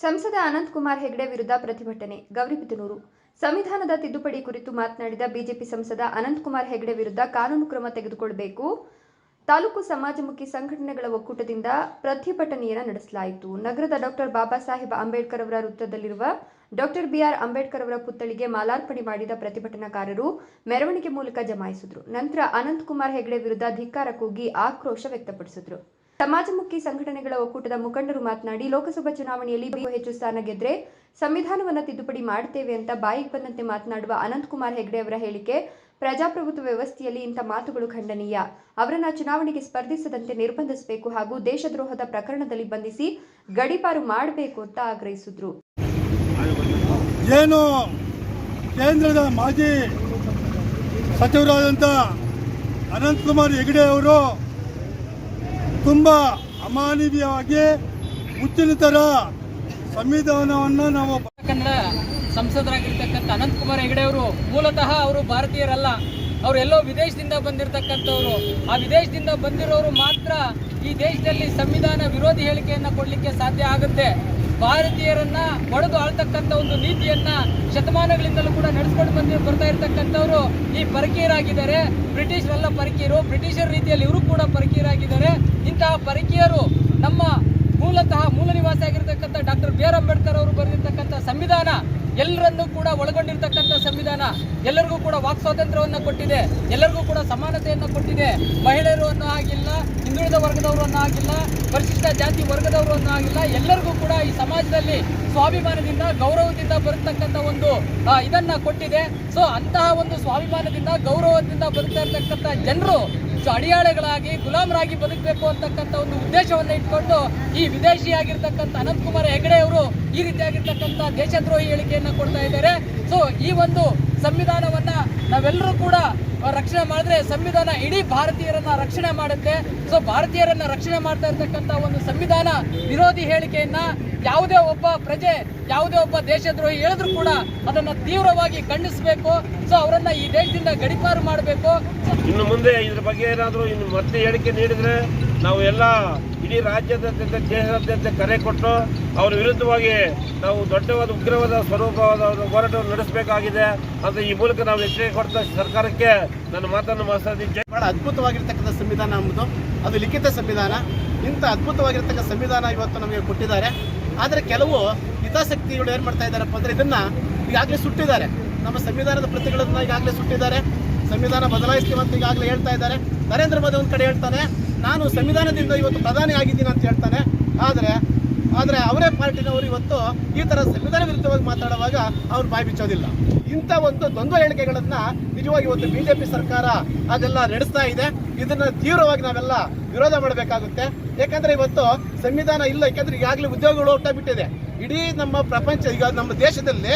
ಸಂಸದ ಅನಂತ್ ಕುಮಾರ್ ಹೆಗಡೆ ವಿರುದ್ಧ ಪ್ರತಿಭಟನೆ ಗೌರಿಬಿದನೂರು ಸಂವಿಧಾನದ ತಿದ್ದುಪಡಿ ಕುರಿತು ಮಾತನಾಡಿದ ಬಿಜೆಪಿ ಸಂಸದ ಅನಂತ್ ಕುಮಾರ್ ಹೆಗಡೆ ವಿರುದ್ಧ ಕಾನೂನು ಕ್ರಮ ತೆಗೆದುಕೊಳ್ಳಬೇಕು ತಾಲೂಕು ಸಮಾಜಮುಖಿ ಸಂಘಟನೆಗಳ ಒಕ್ಕೂಟದಿಂದ ಪ್ರತಿಭಟನೆಯನ್ನು ನಡೆಸಲಾಯಿತು. ನಗರದ ಡಾಕ್ಟರ್ ಬಾಬಾ ಸಾಹೇಬ್ ಅಂಬೇಡ್ಕರ್ ಅವರ ವೃತ್ತದಲ್ಲಿರುವ ಡಾಕ್ಟರ್ ಬಿಆರ್ ಅಂಬೇಡ್ಕರ್ ಅವರ ಪುತ್ಥಳಿಗೆ ಮಾಲಾರ್ಪಣೆ ಮಾಡಿದ ಪ್ರತಿಭಟನಾಕಾರರು ಮೆರವಣಿಗೆ ಮೂಲಕ ಜಮಾಯಿಸಿದರು. ನಂತರ ಅನಂತ್ ಕುಮಾರ್ ಹೆಗಡೆ ವಿರುದ್ಧ ಧಿಕ್ಕಾರ ಕೂಗಿ ಆಕ್ರೋಶ ವ್ಯಕ್ತಪಡಿಸಿದ್ರು. ಸಮಾಜಮುಖಿ ಸಂಘಟನೆಗಳ ಒಕ್ಕೂಟದ ಮುಖಂಡರು ಮಾತನಾಡಿ, ಲೋಕಸಭಾ ಚುನಾವಣೆಯಲ್ಲಿ ಹೆಚ್ಚು ಸ್ಥಾನ ಗೆದ್ರೆ ಸಂವಿಧಾನವನ್ನು ತಿದ್ದುಪಡಿ ಮಾಡುತ್ತೇವೆ ಅಂತ ಬಾಯಿಗೆ ಬಂದಂತೆ ಮಾತನಾಡುವ ಅನಂತಕುಮಾರ್ ಹೆಗಡೆ ಅವರ ಹೇಳಿಕೆ, ಪ್ರಜಾಪ್ರಭುತ್ವ ವ್ಯವಸ್ಥೆಯಲ್ಲಿ ಇಂಥ ಮಾತುಗಳು ಖಂಡನೀಯ. ಅವರನ್ನ ಚುನಾವಣೆಗೆ ಸ್ಪರ್ಧಿಸದಂತೆ ನಿರ್ಬಂಧಿಸಬೇಕು ಹಾಗೂ ದೇಶದ್ರೋಹದ ಪ್ರಕರಣದಲ್ಲಿ ಬಂಧಿಸಿ ಗಡಿಪಾರು ಮಾಡಬೇಕು ಅಂತ ಆಗ್ರಹಿಸಿದ್ರು. ಏನು ಕೇಂದ್ರದ ಮಾಜಿ ಸಚಿವರಾದಂಥ ಅನಂತಕುಮಾರ್ ಹೆಗಡೆ ಅವರು ತುಂಬ ಅಮಾನವೀಯವಾಗಿ ಮುಚ್ಚಿನ ಸಂವಿಧಾನವನ್ನು ನಾವು ಕನ್ನಡ ಸಂಸದರಾಗಿರ್ತಕ್ಕಂಥ ಅನಂತಕುಮಾರ್ ಹೆಗಡೆ ಅವರು ಮೂಲತಃ ಅವರು ಭಾರತೀಯರಲ್ಲ. ಅವರು ಎಲ್ಲೋ ವಿದೇಶದಿಂದ ಬಂದಿರತಕ್ಕಂಥವ್ರು. ಆ ವಿದೇಶದಿಂದ ಬಂದಿರೋರು ಮಾತ್ರ ಈ ದೇಶದಲ್ಲಿ ಸಂವಿಧಾನ ವಿರೋಧಿ ಹೇಳಿಕೆಯನ್ನು ಕೊಡಲಿಕ್ಕೆ ಸಾಧ್ಯ ಆಗುತ್ತೆ. ಭಾರತೀಯರನ್ನ ಒಡೆದು ಆಳ್ತಕ್ಕಂಥ ಒಂದು ನೀತಿಯನ್ನ ಶತಮಾನಗಳಿಂದಲೂ ಕೂಡ ನಡೆಸ್ಕೊಂಡು ಬಂದಿ ಬರ್ತಾ ಇರತಕ್ಕಂಥವ್ರು ಈ ಪರಕೀಯರಾಗಿದ್ದಾರೆ. ಬ್ರಿಟಿಷರೆಲ್ಲ ಪರಕೀಯರು. ಬ್ರಿಟಿಷರ ರೀತಿಯಲ್ಲಿ ಇವರು ಕೂಡ ಪರಕೀಯರಾಗಿದ್ದಾರೆ. ಇಂತಹ ಪರಕೀಯರು ನಮ್ಮ ಮೂಲತಃ ಮೂಲ ನಿವಾಸಿ ಆಗಿರತಕ್ಕಂಥ ಡಾಕ್ಟರ್ ಬಿ ಆರ್ ಅಂಬೇಡ್ಕರ್ ಅವರು ಬರೆದಿರ್ತಕ್ಕಂಥ ಸಂವಿಧಾನ ಎಲ್ಲರನ್ನೂ ಕೂಡ ಒಳಗೊಂಡಿರ್ತಕ್ಕಂಥ ಸಂವಿಧಾನ ಎಲ್ಲರಿಗೂ ಕೂಡ ವಾಕ್ ಸ್ವಾತಂತ್ರ್ಯವನ್ನು ಕೊಟ್ಟಿದೆ. ಎಲ್ಲರಿಗೂ ಕೂಡ ಸಮಾನತೆಯನ್ನು ಕೊಟ್ಟಿದೆ. ಮಹಿಳೆಯರು ಆಗಿಲ್ಲ ಹಿಂದುಳಿದ ವರ್ಗದವರು ಅನ್ನೋ ಪರಿಶಿಷ್ಟ ಜಾತಿ ವರ್ಗದವರು ಅನ್ನೋ ಎಲ್ಲರಿಗೂ ಕೂಡ ಈ ಸಮಾಜದಲ್ಲಿ ಸ್ವಾಭಿಮಾನದಿಂದ, ಗೌರವದಿಂದ ಬರತಕ್ಕಂಥ ಒಂದು ಇದನ್ನ ಕೊಟ್ಟಿದೆ. ಸೊ ಅಂತಹ ಒಂದು ಸ್ವಾಭಿಮಾನದಿಂದ, ಗೌರವದಿಂದ ಬದುಕ್ತಾ ಇರ್ತಕ್ಕಂಥ ಜನರು ಅಡಿಯಾಳೆಗಳಾಗಿ, ಗುಲಾಮರಾಗಿ ಬದುಕಬೇಕು ಅಂತಕ್ಕಂಥ ಒಂದು ಉದ್ದೇಶವನ್ನು ಇಟ್ಕೊಂಡು ಈ ವಿದೇಶಿಯಾಗಿರ್ತಕ್ಕಂಥ ಅನಂತ್ ಕುಮಾರ್ ಹೆಗಡೆ ಅವರು ಈ ರೀತಿಯಾಗಿರ್ತಕ್ಕಂಥ ದೇಶದ್ರೋಹಿ ಹೇಳಿಕೆಯನ್ನು ಕೊಡ್ತಾ ಇದ್ದಾರೆ. ಸೊ ಈ ಒಂದು ಸಂವಿಧಾನವನ್ನ ನಾವೆಲ್ಲರೂ ಕೂಡ ರಕ್ಷಣೆ ಮಾಡಿದ್ರೆ ಸಂವಿಧಾನ ಇಡೀ ಭಾರತೀಯರನ್ನ ರಕ್ಷಣೆ ಮಾಡುತ್ತೆ. ಸೊ ಭಾರತೀಯರನ್ನ ರಕ್ಷಣೆ ಮಾಡ್ತಾ ಇರ್ತಕ್ಕಂಥ ಒಂದು ಸಂವಿಧಾನ ವಿರೋಧಿ ಹೇಳಿಕೆಯನ್ನ ಯಾವುದೇ ಒಬ್ಬ ಪ್ರಜೆ, ಯಾವುದೇ ಒಬ್ಬ ದೇಶದ್ರೋಹಿ ಹೇಳಿದ್ರು ಕೂಡ ಅದನ್ನ ತೀವ್ರವಾಗಿ ಖಂಡಿಸಬೇಕು. ಸೊ ಅವರನ್ನ ಈ ದೇಶದಿಂದ ಗಡಿಪಾರು ಮಾಡಬೇಕು. ಇನ್ನು ಮುಂದೆ ಇದ್ರ ಬಗ್ಗೆ ಏನಾದರೂ ಇನ್ನು ಮತ್ತೆ ಹೇಳಿಕೆ ನೀಡಿದ್ರೆ ನಾವು ಎಲ್ಲ ಇಡೀ ರಾಜ್ಯಾದ್ಯಂತ ದೇಶದಾದ್ಯಂತ ಕರೆ ಕೊಟ್ಟು ಅವರ ವಿರುದ್ಧವಾಗಿ ನಾವು ದೊಡ್ಡವಾದ ಉಗ್ರವಾದ ಸ್ವರೂಪವಾದ ಹೋರಾಟವನ್ನು ನಡೆಸಬೇಕಾಗಿದೆ. ಅಂತ ಈ ಮೂಲಕ ನಾವು ಎಚ್ಚರಿಕೆ ಕೊಡ್ತಾ ಸರ್ಕಾರಕ್ಕೆ ನನ್ನ ಮಾತನ್ನು ಮಾತಾಡಿದ್ದೆ ಬಹಳ ಅದ್ಭುತವಾಗಿರ್ತಕ್ಕಂಥ ಸಂವಿಧಾನ ನಮ್ಮದು ಅದು ಲಿಖಿತ ಸಂವಿಧಾನ. ಇಂಥ ಅದ್ಭುತವಾಗಿರ್ತಕ್ಕಂಥ ಸಂವಿಧಾನ ಇವತ್ತು ನಮಗೆ ಕೊಟ್ಟಿದ್ದಾರೆ. ಆದರೆ ಕೆಲವು ಹಿತಾಸಕ್ತಿಗಳು ಏನು ಮಾಡ್ತಾ ಇದ್ದಾರಪ್ಪ ಅಂದರೆ ಇದನ್ನು ಈಗಾಗಲೇ ಸುಟ್ಟಿದ್ದಾರೆ. ನಮ್ಮ ಸಂವಿಧಾನದ ಪ್ರತಿಗಳನ್ನ ಈಗಾಗಲೇ ಸುಟ್ಟಿದ್ದಾರೆ. ಸಂವಿಧಾನ ಬದಲಾಯಿಸ್ತೀವಿ ಅಂತ ಈಗಾಗಲೇ ಹೇಳ್ತಾ ಇದ್ದಾರೆ. ನರೇಂದ್ರ ಮೋದಿ ಒಂದು ಕಡೆ ಹೇಳ್ತಾನೆ, ನಾನು ಸಂವಿಧಾನದಿಂದ ಇವತ್ತು ಪ್ರಧಾನಿ ಆಗಿದ್ದೀನಿ ಅಂತ ಹೇಳ್ತಾನೆ. ಆದರೆ ಆದರೆ ಅವರೇ ಪಾರ್ಟಿನವರು ಇವತ್ತು ಈ ಥರ ಸಂವಿಧಾನ ವಿರುದ್ಧವಾಗಿ ಮಾತಾಡುವಾಗ ಅವ್ರು ಬಾಯಿ ಬಿಚ್ಚೋದಿಲ್ಲ. ಇಂಥ ಒಂದು ದ್ವಂದ್ವ ಹೇಳಿಕೆಗಳನ್ನು ನಿಜವಾಗಿ ಇವತ್ತು ಬಿ ಜೆ ಪಿ ಸರ್ಕಾರ ಅದೆಲ್ಲ ನಡೆಸ್ತಾ ಇದೆ. ಇದನ್ನು ತೀವ್ರವಾಗಿ ನಾವೆಲ್ಲ ವಿರೋಧ ಮಾಡಬೇಕಾಗುತ್ತೆ. ಯಾಕಂದರೆ ಇವತ್ತು ಸಂವಿಧಾನ ಇಲ್ಲ, ಯಾಕಂದರೆ ಈಗಾಗಲೇ ಉದ್ಯೋಗಗಳು ಹೊಟ್ಟೋಗ್ಬಿಟ್ಟಿದೆ ಇಡೀ ನಮ್ಮ ಪ್ರಪಂಚ, ಈಗ ನಮ್ಮ ದೇಶದಲ್ಲಿ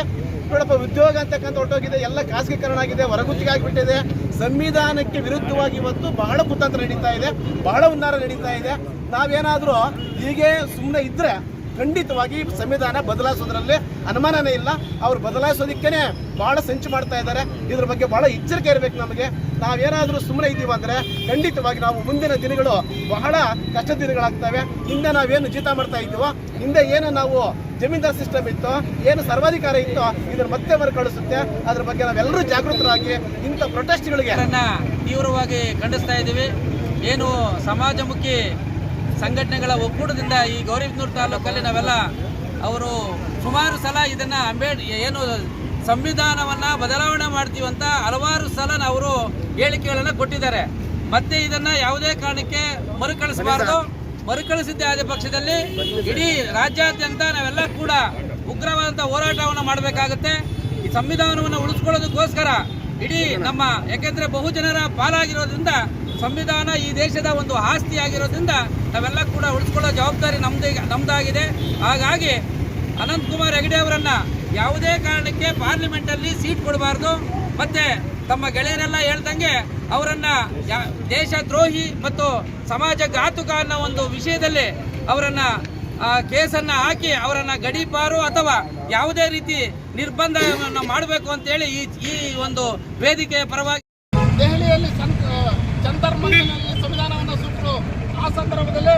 ನೋಡಪ್ಪ ಉದ್ಯೋಗ ಅಂತಕ್ಕಂಥ ಹೊಟ್ಟೋಗಿದೆ ಎಲ್ಲ ಖಾಸಗೀಕರಣ ಆಗಿದೆ, ಹೊರಗುತ್ತಿಗೆ ಆಗಿಬಿಟ್ಟಿದೆ. ಸಂವಿಧಾನಕ್ಕೆ ವಿರುದ್ಧವಾಗಿ ಇವತ್ತು ಬಹಳ ಕುತಂತ್ರ ನಡೀತಾ ಇದೆ, ಬಹಳ ಉನ್ನಾರ ನಡೀತಾ ಇದೆ. ನಾವೇನಾದರೂ ಹೀಗೆ ಸುಮ್ಮನೆ ಇದ್ದರೆ ಖಂಡಿತವಾಗಿ ಸಂವಿಧಾನ ಬದಲಾಯಿಸೋದ್ರಲ್ಲಿ ಅನುಮಾನನೇ ಇಲ್ಲ. ಅವ್ರು ಬದಲಾಯಿಸೋದಕ್ಕೇ ಬಹಳ ಸಂಚು ಮಾಡ್ತಾ ಇದ್ದಾರೆ. ಇದ್ರ ಬಗ್ಗೆ ಬಹಳ ಎಚ್ಚರಿಕೆ ಇರಬೇಕು ನಮಗೆ. ನಾವೇನಾದರೂ ಸುಮ್ಮನೆ ಇದ್ದೀವಿ ಖಂಡಿತವಾಗಿ ನಾವು ಮುಂದಿನ ದಿನಗಳು ಬಹಳ ಕಷ್ಟ ದಿನಗಳಾಗ್ತವೆ ಹಿಂದೆ ನಾವೇನು ಜೀತ ಮಾಡ್ತಾ ಇದ್ದೀವೋ ಹಿಂದೆ ಏನು ನಾವು ಜಮೀನ್ದಾರ್ ಸಿಸ್ಟಮ್ ಇತ್ತು, ಏನು ಸರ್ವಾಧಿಕಾರ ಇತ್ತು, ಇದನ್ನು ಮತ್ತೆ ಮರುಕಳಿಸುತ್ತೆ. ಅದ್ರ ಬಗ್ಗೆ ನಾವೆಲ್ಲರೂ ಜಾಗೃತರಾಗಿ ಇಂಥ ಪ್ರೊಟೆಸ್ಟ್ಗಳಿಗೆ ತೀವ್ರವಾಗಿ ಖಂಡಿಸ್ತಾ ಇದ್ದೀವಿ. ಏನು ಸಮಾಜಮುಖಿ ಸಂಘಟನೆಗಳ ಒಕ್ಕೂಟದಿಂದ ಈ ಗೌರಿಬಿದನೂರು ತಾಲೂಕಲ್ಲಿ ನಾವೆಲ್ಲ ಅವರು ಸುಮಾರು ಸಲ ಇದನ್ನ ಅಂಬೇಡ್, ಏನು ಸಂವಿಧಾನವನ್ನ ಬದಲಾವಣೆ ಮಾಡ್ತೀವಿ ಅಂತ ಹಲವಾರು ಸಲ ಅವರು ಹೇಳಿಕೆಗಳನ್ನು ಕೊಟ್ಟಿದ್ದಾರೆ. ಮತ್ತೆ ಇದನ್ನ ಯಾವುದೇ ಕಾರಣಕ್ಕೆ ಮರುಕಳಿಸಬಾರದು. ಮರುಕಳಿಸಿದ್ದೇ ಆದ ಪಕ್ಷದಲ್ಲಿ ಇಡೀ ರಾಜ್ಯಾದ್ಯಂತ ನಾವೆಲ್ಲ ಕೂಡ ಉಗ್ರವಾದಂಥ ಹೋರಾಟವನ್ನು ಮಾಡಬೇಕಾಗುತ್ತೆ. ಈ ಸಂವಿಧಾನವನ್ನು ಉಳಿಸ್ಕೊಳ್ಳೋದಕ್ಕೋಸ್ಕರ ಇಡೀ ನಮ್ಮ ಯಾಕೆಂದ್ರೆ ಬಹುಜನರ ಪಾಲಾಗಿರೋದ್ರಿಂದ ಸಂವಿಧಾನ ಈ ದೇಶದ ಒಂದು ಆಸ್ತಿ ಆಗಿರೋದ್ರಿಂದ ನಾವೆಲ್ಲ ಕೂಡ ಉಳಿಸ್ಕೊಳ್ಳೋ ಜವಾಬ್ದಾರಿ ನಮ್ದು, ನಮ್ದಾಗಿದೆ. ಹಾಗಾಗಿ ಅನಂತ್ ಕುಮಾರ್ ಹೆಗಡೆ ಅವರನ್ನ ಯಾವುದೇ ಕಾರಣಕ್ಕೆ ಪಾರ್ಲಿಮೆಂಟಲ್ಲಿ ಸೀಟ್ ಕೊಡಬಾರ್ದು. ಮತ್ತೆ ತಮ್ಮ ಗೆಳೆಯರೆಲ್ಲ ಹೇಳ್ದಂಗೆ ಅವರನ್ನ ದೇಶ ದ್ರೋಹಿ ಮತ್ತು ಸಮಾಜ ಘಾತುಕ ಅನ್ನೋ ಒಂದು ವಿಷಯದಲ್ಲಿ ಅವರನ್ನ ಕೇಸನ್ನ ಹಾಕಿ ಅವರನ್ನ ಗಡೀಪಾರು ಅಥವಾ ಯಾವುದೇ ರೀತಿ ನಿರ್ಬಂಧವನ್ನು ಮಾಡಬೇಕು ಅಂತೇಳಿ ಈ ಈ ಒಂದು ವೇದಿಕೆಯ ಪರವಾಗಿ ದೆಹಲಿಯಲ್ಲಿ ಜಂತರ್ ಸಂವಿಧಾನವನ್ನು ಸುಟ್ಟರು ಆ ಸಂದರ್ಭದಲ್ಲಿ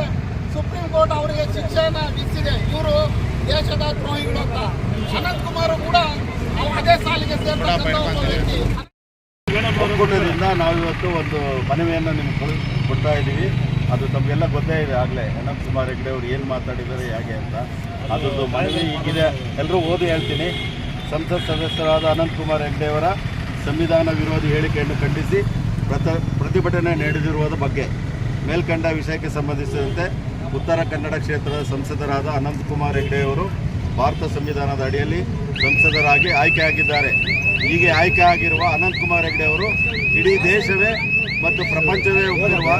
ಸುಪ್ರೀಂ ಕೋರ್ಟ್ ಅವರಿಗೆ ಶಿಕ್ಷೆಯನ್ನು ವಿಧಿಸಿದೆ. ಇವರು ದೇಶದ ದ್ರೋಹಿಗಳು ಅಂತ. ಅನಂತ್ ಕುಮಾರ್ ಕೂಡ ಒಕ್ಕೂಟದಿಂದ ನಾವಿವತ್ತು ಒಂದು ಮನವಿಯನ್ನು ನಿಮ್ಗೆ ಕಳು ಕೊಡ್ತಾ ಇದ್ದೀವಿ. ಅದು ತಮಗೆಲ್ಲ ಗೊತ್ತೇ ಇದೆ ಆಗಲೇ. ಅನಂತ್ ಕುಮಾರ್ ಹೆಗ್ಡೆ ಅವರು ಏನು ಮಾತಾಡಿದ್ದಾರೆ ಹೇಗೆ ಅಂತ. ಅದೊಂದು ಮನವಿ ಈಗಿದೆ. ಎಲ್ಲರೂ ಓದಿ ಹೇಳ್ತೀನಿ. ಸಂಸತ್ ಸದಸ್ಯರಾದ ಅನಂತ್ ಕುಮಾರ್ ಹೆಗ್ಡೆ ಅವರ ಸಂವಿಧಾನ ವಿರೋಧಿ ಹೇಳಿಕೆಯನ್ನು ಖಂಡಿಸಿ ಪ್ರತ ಪ್ರತಿಭಟನೆ ನಡೆದಿರುವುದರ ಬಗ್ಗೆ ಮೇಲ್ಕಂಡ ವಿಷಯಕ್ಕೆ ಸಂಬಂಧಿಸಿದಂತೆ ಉತ್ತರ ಕನ್ನಡ ಕ್ಷೇತ್ರದ ಸಂಸದರಾದ ಅನಂತ್ ಕುಮಾರ್ ಹೆಗ್ಡೆ ಅವರು ಭಾರತ ಸಂವಿಧಾನದ ಅಡಿಯಲ್ಲಿ ಸಂಸದರಾಗಿ ಆಯ್ಕೆಯಾಗಿದ್ದಾರೆ ಹೀಗೆ ಆಯ್ಕೆ ಆಗಿರುವ ಅನಂತಕುಮಾರ್ ಹೆಗ್ಡೆ ಅವರು ಇಡೀ ದೇಶವೇ ಮತ್ತು ಪ್ರಪಂಚವೇ ಹೊಂದಿರುವ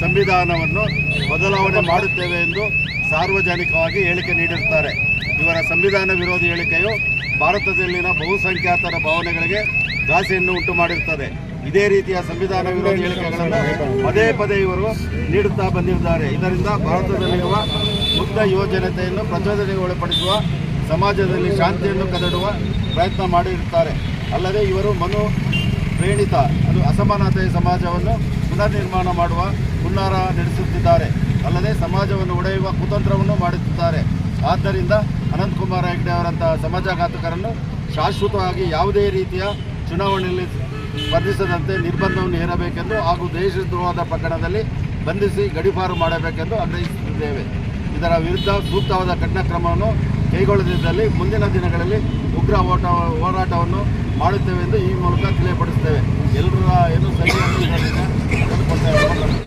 ಸಂವಿಧಾನವನ್ನು ಬದಲಾವಣೆ ಮಾಡುತ್ತೇವೆ ಎಂದು ಸಾರ್ವಜನಿಕವಾಗಿ ಹೇಳಿಕೆ ನೀಡಿರುತ್ತಾರೆ ಇವರ ಸಂವಿಧಾನ ವಿರೋಧಿ ಹೇಳಿಕೆಯು ಭಾರತದಲ್ಲಿನ ಬಹುಸಂಖ್ಯಾತರ ಭಾವನೆಗಳಿಗೆ ಘಾಸಿಯನ್ನು ಉಂಟು ಮಾಡಿರುತ್ತದೆ ಇದೇ ರೀತಿಯ ಸಂವಿಧಾನ ವಿರೋಧಿ ಹೇಳಿಕೆಗಳನ್ನು ಪದೇ ಪದೇ ಇವರು ನೀಡುತ್ತಾ ಬಂದಿದ್ದಾರೆ. ಇದರಿಂದ ಭಾರತದಲ್ಲಿರುವ ಮುಕ್ತ ಯುವಜನತೆಯನ್ನು ಪ್ರಚೋದನೆಗೆ ಒಳಪಡಿಸುವ, ಸಮಾಜದಲ್ಲಿ ಶಾಂತಿಯನ್ನು ಕದಡುವ ಪ್ರಯತ್ನ ಮಾಡಿರುತ್ತಾರೆ ಅಲ್ಲದೆ ಇವರು ಮನು ಪ್ರೇಣಿತ, ಅದು ಅಸಮಾನತೆಯ ಸಮಾಜವನ್ನು ಪುನರ್ನಿರ್ಮಾಣ ಮಾಡುವ ಹುನ್ನಾರ ನಡೆಸುತ್ತಿದ್ದಾರೆ. ಅಲ್ಲದೆ ಸಮಾಜವನ್ನು ಒಡೆಯುವ ಕುತಂತ್ರವನ್ನು ಮಾಡುತ್ತಿದ್ದಾರೆ. ಆದ್ದರಿಂದ ಅನಂತಕುಮಾರ್ ಹೆಗ್ಡೆ ಅವರಂತಹ ಸಮಾಜಘಾತಕರನ್ನು ಶಾಶ್ವತವಾಗಿ ಯಾವುದೇ ರೀತಿಯ ಚುನಾವಣೆಯಲ್ಲಿ ಸ್ಪರ್ಧಿಸದಂತೆ ನಿರ್ಬಂಧವನ್ನು ಹೇರಬೇಕೆಂದು ಹಾಗೂ ದೇಶದ್ರೋಹದ ಪ್ರಕರಣದಲ್ಲಿ ಬಂಧಿಸಿ ಗಡಿಪಾರು ಮಾಡಬೇಕೆಂದು ಆಗ್ರಹಿಸುತ್ತಿದ್ದೇವೆ. ಇದರ ವಿರುದ್ಧ ಸೂಕ್ತವಾದ ಕಠಿಣ ಕ್ರಮವನ್ನು ಕೈಗೊಳ್ಳದಿದ್ದಲ್ಲಿ ಮುಂದಿನ ದಿನಗಳಲ್ಲಿ ಉಗ್ರ ಓಟ ಹೋರಾಟವನ್ನು ಮಾಡುತ್ತೇವೆ ಎಂದು ಈ ಮೂಲಕ ತಿಳಿಯಪಡಿಸುತ್ತೇವೆ. ಎಲ್ಲರ ಏನು ತೆಗೆದುಕೊಳ್ತೇವೆ